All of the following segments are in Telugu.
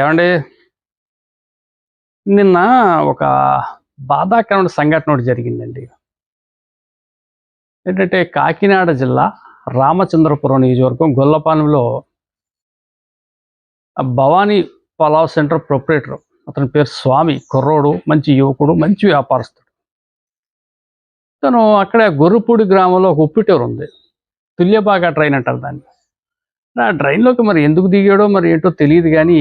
ఏమండి? నిన్న ఒక బాధాకరమైన సంఘటన ఒకటి జరిగిందండి. ఏంటంటే కాకినాడ జిల్లా రామచంద్రపురం నియోజకవర్గం గొల్లపాలెంలో భవానీ పలావ్ సెంటర్ ప్రొపరేటర్ అతని పేరు స్వామి కుర్రోడు మంచి యువకుడు మంచి వ్యాపారస్తుడు. తను అక్కడ గొర్రుపూడి గ్రామంలో ఒక ఉప్పిటూరు ఉంది. తుల్యబాగా ట్రైన్ అంటారు దాన్ని. ఆ ట్రైన్లోకి మరి ఎందుకు దిగాడో మరి ఏంటో తెలియదు కానీ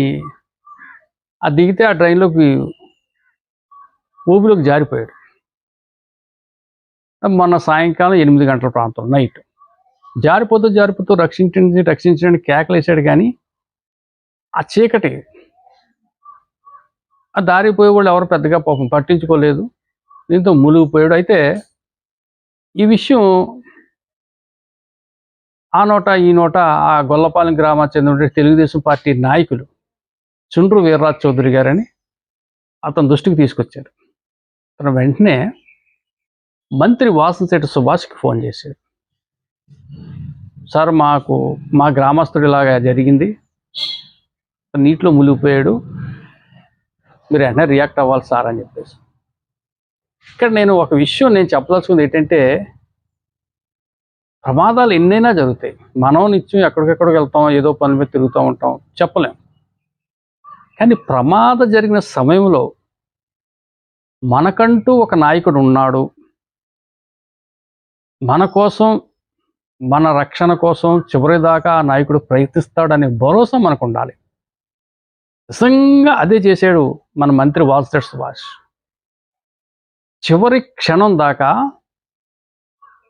ఆ దిగితే ఆ ట్రైన్లోకి ఊబిలోకి జారిపోయాడు. మొన్న సాయంకాలం ఎనిమిది గంటల ప్రాంతం నైట్. జారిపోతూ జారిపోతూ రక్షించండి రక్షించండి కేకలేసాడు కానీ ఆ చీకటి ఆ దారిపోయే వాళ్ళు ఎవరు పెద్దగా పాపం పట్టించుకోలేదు. దీంతో మునిగిపోయాడు. అయితే ఈ విషయం ఆ నోట ఈ నోట ఆ గొల్లపాలెం గ్రామానికి చెందిన తెలుగుదేశం పార్టీ నాయకులు చుండ్రు వీర్రాజ్ చౌదరి గారని అతని దృష్టికి తీసుకొచ్చారు. అతను వెంటనే మంత్రి వాసంశెట్టి సుభాష్కి ఫోన్ చేశాడు. సార్ మాకు మా గ్రామస్తుడు ఇలాగా జరిగింది నీటిలో మునిగిపోయాడు. మీరు వెంటనే రియాక్ట్ అవ్వాలి సార్ అని చెప్పేసి. ఇక్కడ నేను ఒక విషయం నేను చెప్పదలుచుకుంది ఏంటంటే ప్రమాదాలు ఎన్నైనా జరుగుతాయి. మనం నిత్యం ఎక్కడికెక్కడికి వెళ్తాం ఏదో పని మీద తిరుగుతూ ఉంటాం చెప్పలేం. కానీ ప్రమాదం జరిగిన సమయంలో మనకంటూ ఒక నాయకుడు ఉన్నాడు. మన కోసం మన రక్షణ కోసం చివరిదాకా ఆ నాయకుడు ప్రయత్నిస్తాడనే భరోసా మనకు ఉండాలి నిజంగా అదే చేశాడు మన మంత్రి వాల్సెట్ సుభాష్. చివరి క్షణం దాకా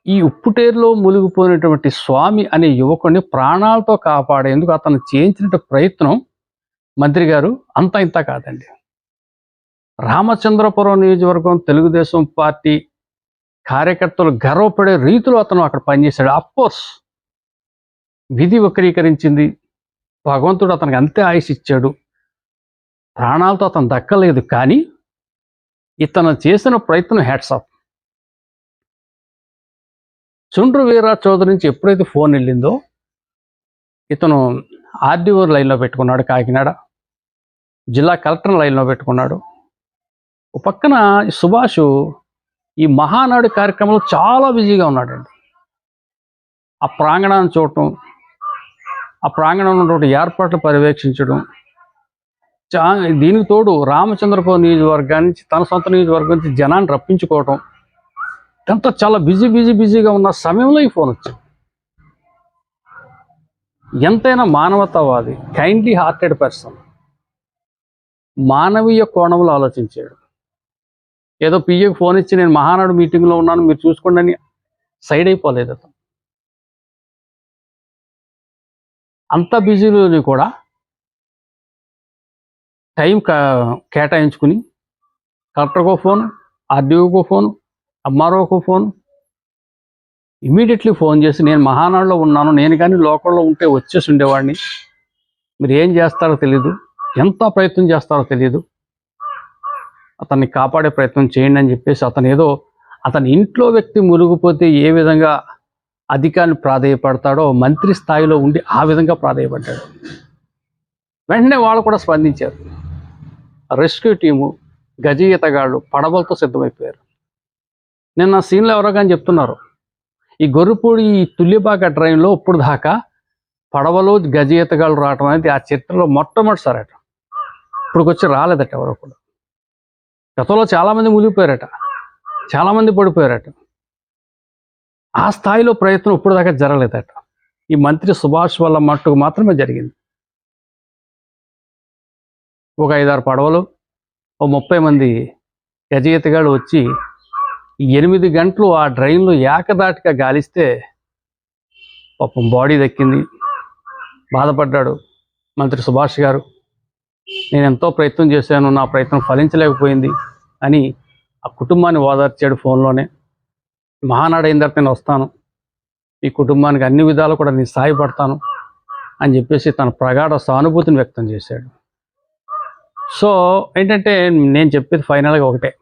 ఈ ఉప్పుటేరులో మునిగిపోయినటువంటి స్వామి అనే యువకుడిని ప్రాణాలతో కాపాడేందుకు అతను చేయించిన ప్రయత్నం మంత్రి గారు అంత ఇంత కాదండి. రామచంద్రపురం నియోజకవర్గం తెలుగుదేశం పార్టీ కార్యకర్తలు గర్వపడే రీతిలో అతను అక్కడ పనిచేశాడు. అఫ్కోర్స్ విధి వక్రీకరించింది. భగవంతుడు అతనికి అంతే ఆయుష్ ఇచ్చాడు. ప్రాణాలతో అతను దక్కలేదు. కానీ ఇతను చేసిన ప్రయత్నం హ్యాట్స్ చుండ్రు వీరా చౌదరి నుంచి ఎప్పుడైతే ఫోన్ వెళ్ళిందో ఇతను ఆర్డీఓ లైన్లో పెట్టుకున్నాడు కాకినాడ. జిల్లా కలెక్టర్ లైన్లో పెట్టుకున్నాడు. పక్కన సుభాష్ ఈ మహానాడు కార్యక్రమంలో చాలా బిజీగా ఉన్నాడండి. ఆ ప్రాంగణాన్ని చూడటం ఆ ప్రాంగణంలో ఉన్నటువంటి ఏర్పాట్లు పర్యవేక్షించడం చా దీనికి తోడు రామచంద్రపురం నియోజకవర్గానికి నుంచి తన సొంత నియోజకవర్గం నుంచి జనాన్ని రప్పించుకోవటం ఇదంతా చాలా బిజీ బిజీ బిజీగా ఉన్న సమయంలో ఈ ఫోన్ వచ్చింది. ఎంతైనా మానవతావాది కైండ్లీ హార్టెడ్ పర్సన్ మానవీయ కోణంలో ఆలోచించాడు. ఏదో పిఏకి ఫోన్ ఇచ్చి నేను మహానాడు మీటింగ్లో ఉన్నాను మీరు చూసుకోండి అని సైడ్ అయిపోలేదు అతను. అంత బిజీలోని కూడా టైం కేటాయించుకుని కలెక్టర్కో ఫోన్ ఆర్డీఓకో ఫోన్ మరొక ఫోన్? ఇమీడియట్లీ ఫోన్ చేసి నేను మహానాడులో ఉన్నాను నేను కానీ లోకల్లో ఉంటే వచ్చేసి ఉండేవాడిని. మీరు ఏం చేస్తారో తెలీదు. ఎంత ప్రయత్నం చేస్తారో తెలియదు అతన్ని కాపాడే ప్రయత్నం చేయండి అని చెప్పేసి అతను ఏదో అతని ఇంట్లో వ్యక్తి మునిగిపోతే ఏ విధంగా అధికారిని ప్రాధేయపడతాడో మంత్రి స్థాయిలో ఉండి ఆ విధంగా ప్రాధేయపడ్డాడు. వెంటనే వాళ్ళు కూడా స్పందించారు. రెస్క్యూ టీము గజయితగాళ్ళు పడవలతో సిద్ధమైపోయారు. నిన్న సీన్లో ఎవరో కానీ చెప్తున్నారు. ఈ గొర్రెపూడి ఈ తుల్లిపాక ట్రైన్లో ఇప్పుడు దాకా పడవలో గజ ఈతగాళ్ళు రావటం అనేది ఆ చరిత్రలో మొట్టమొదటిసారట. ఇప్పుడు వచ్చి రాలేదట ఎవరో కూడా. గతంలో చాలామంది మునిగిపోయారట. చాలామంది పడిపోయారట. ఆ స్థాయిలో ప్రయత్నం ఇప్పుడు దాకా జరగలేదట. ఈ మంత్రి సుభాష్ వల్ల మట్టుకు మాత్రమే జరిగింది. ఒక ఐదారు పడవలు ఓ ముప్పై మంది గజయితగాళ్ళు వచ్చి ఎనిమిది గంటలు ఆ డ్రైన్లో ఏకదాటిగా గాలిస్తే పాపం బాడీ దక్కింది. బాధపడ్డాడు మంత్రి సుభాష్ గారు. నేను ఎంతో ప్రయత్నం చేశాను నా ప్రయత్నం ఫలించలేకపోయింది అని ఆ కుటుంబాన్ని ఓదార్చాడు ఫోన్లోనే. మహానాడు అయిన తర్వాత నేను వస్తాను. ఈ కుటుంబానికి అన్ని విధాలు కూడా నేను సాయపడతాను అని చెప్పేసి తన ప్రగాఢ సానుభూతిని వ్యక్తం చేశాడు. సో ఏంటంటే నేను చెప్పేది ఫైనల్గా ఒకటే.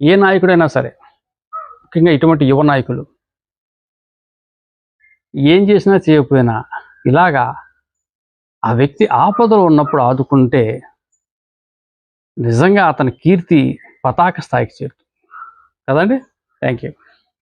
ఏ నాయకుడైనా సరే ముఖ్యంగా ఇటువంటి యువ నాయకులు ఏం చేసినా చేయకపోయినా ఇలాగా ఆ వ్యక్తి ఆపదలో ఉన్నప్పుడు ఆదుకుంటే నిజంగా అతని కీర్తి పతాక స్థాయికి చేరుతుంది. కదండి? Thank you.